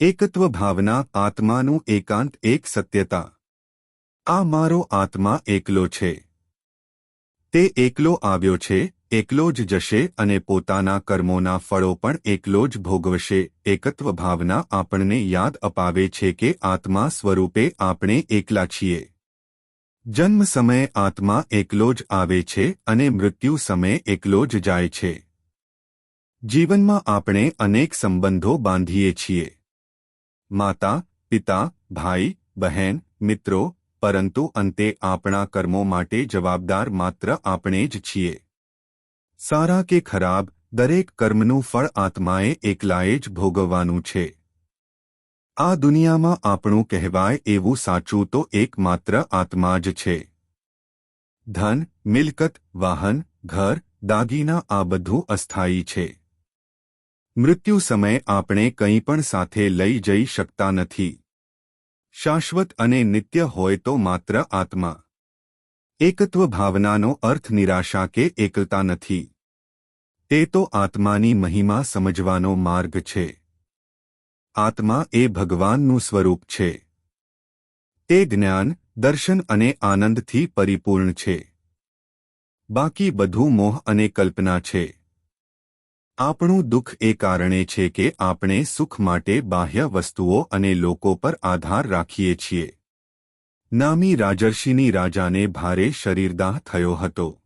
એકત્વ ભાવના, આત્માનું એકાંત, એક સત્યતા. આ મારો આત્મા એકલો છે. તે એકલો આવ્યો છે, એકલો જ જશે અને પોતાના કર્મોના ફળો પણ એકલો જ ભોગવશે. એકત્વ ભાવના આપણને યાદ અપાવે છે કે આત્મા સ્વરૂપે આપણે એકલા છીએ. જન્મ સમયે આત્મા એકલો જ આવે છે અને મૃત્યુ સમયે એકલો જ જાય છે. જીવનમાં આપણે અનેક સંબંધો બાંધીએ છીએ. માતા, પિતા, ભાઈ, બહેન, મિત્રો, પરંતુ અંતે આપણા કર્મો માટે જવાબદાર માત્ર આપણે જ છીએ. સારા કે ખરાબ, દરેક કર્મનું ફળ આત્માએ એકલાએ જ ભોગવવાનું છે. આ દુનિયામાં આપણું કહેવાય એવું સાચું તો એકમાત્ર આત્મા જ છે. ધન, મિલકત, વાહન, ઘર, દાગીના આ બધું અસ્થાયી છે. મૃત્યુ સમયે આપણે કંઈ પણ સાથે લઈ જઈ શકતા નથી. શાશ્વત અને નિત્ય હોય તો માત્ર આત્મા. એકત્વ ભાવનાનો અર્થ નિરાશા કે એકલતા નથી. તે તો આત્માની મહિમા સમજવાનો માર્ગ છે. આત્મા એ ભગવાનનું સ્વરૂપ છે. તે જ્ઞાન, દર્શન અને આનંદથી પરિપૂર્ણ છે. બાકી બધું મોહ અને કલ્પના છે. આપણું દુઃખ એ કારણે છે કે આપણે સુખ માટે બાહ્ય વસ્તુઓ અને લોકો પર આધાર રાખીએ છીએ. નામી રાજર્ષિની રાજાને ભારે શરીરદાહ થયો હતો.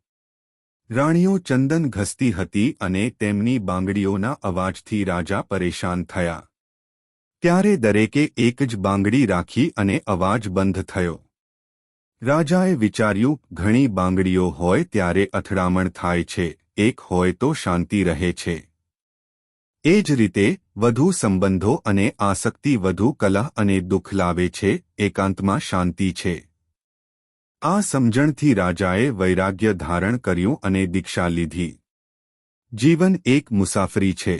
રાણીઓ ચંદન ઘસતી હતી અને તેમની બાંગડીઓના અવાજથી રાજા પરેશાન થયા. ત્યારે દરેકે એક જ બાંગડી રાખી અને અવાજ બંધ થયો. રાજાએ વિચાર્યું, ઘણી બાંગડીઓ હોય ત્યારે અથડામણ થાય છે. એક હોય તો શાંતિ રહે છે. એ જ રીતે, વધુ સંબંધો અને આસક્તિ વધુ કલહ અને દુઃખ લાવે છે, એકાંતમાં શાંતિ છે. આ સમજણથી રાજાએ વૈરાગ્ય ધારણ કર્યું અને દીક્ષા લીધી. જીવન એક મુસાફરી છે.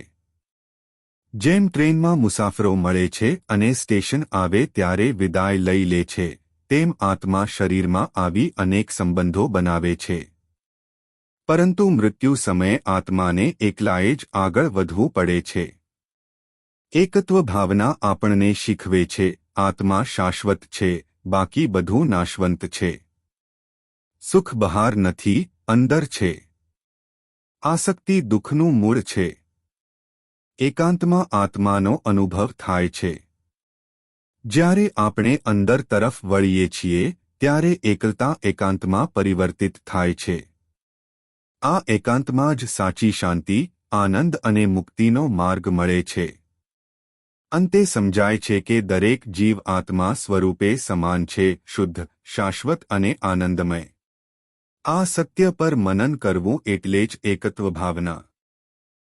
જેમ ટ્રેનમાં મુસાફરો મળે છે અને સ્ટેશન આવે ત્યારે વિદાય લઈ લે છે, તેમ આત્મા શરીરમાં આવી અનેક સંબંધો બનાવે છે. પરંતુ મૃત્યુ સમયે આત્માને એકલાએ જ આગળ વધવું પડે છે. એકત્વ ભાવના આપણને શીખવે છે, આત્મા શાશ્વત છે, બાકી બધું નાશવંત છે. સુખ બહાર નથી, અંદર છે. આસક્તિ દુઃખનું મૂળ છે. એકાંતમાં આત્માનો અનુભવ થાય છે. જ્યારે આપણે અંદર તરફ વળીએ છીએ, ત્યારે એકલતા એકાંતમાં પરિવર્તિત થાય છે. આ એકાંતમાં જ સાચી શાંતિ, આનંદ અને મુક્તિનો માર્ગ મળે છે. અંતે સમજાય છે કે દરેક જીવ આત્મા સ્વરૂપે સમાન છે, શુદ્ધ, શાશ્વત અને આનંદમય. આ સત્ય પર મનન કરવું એટલે જ એકત્વ ભાવના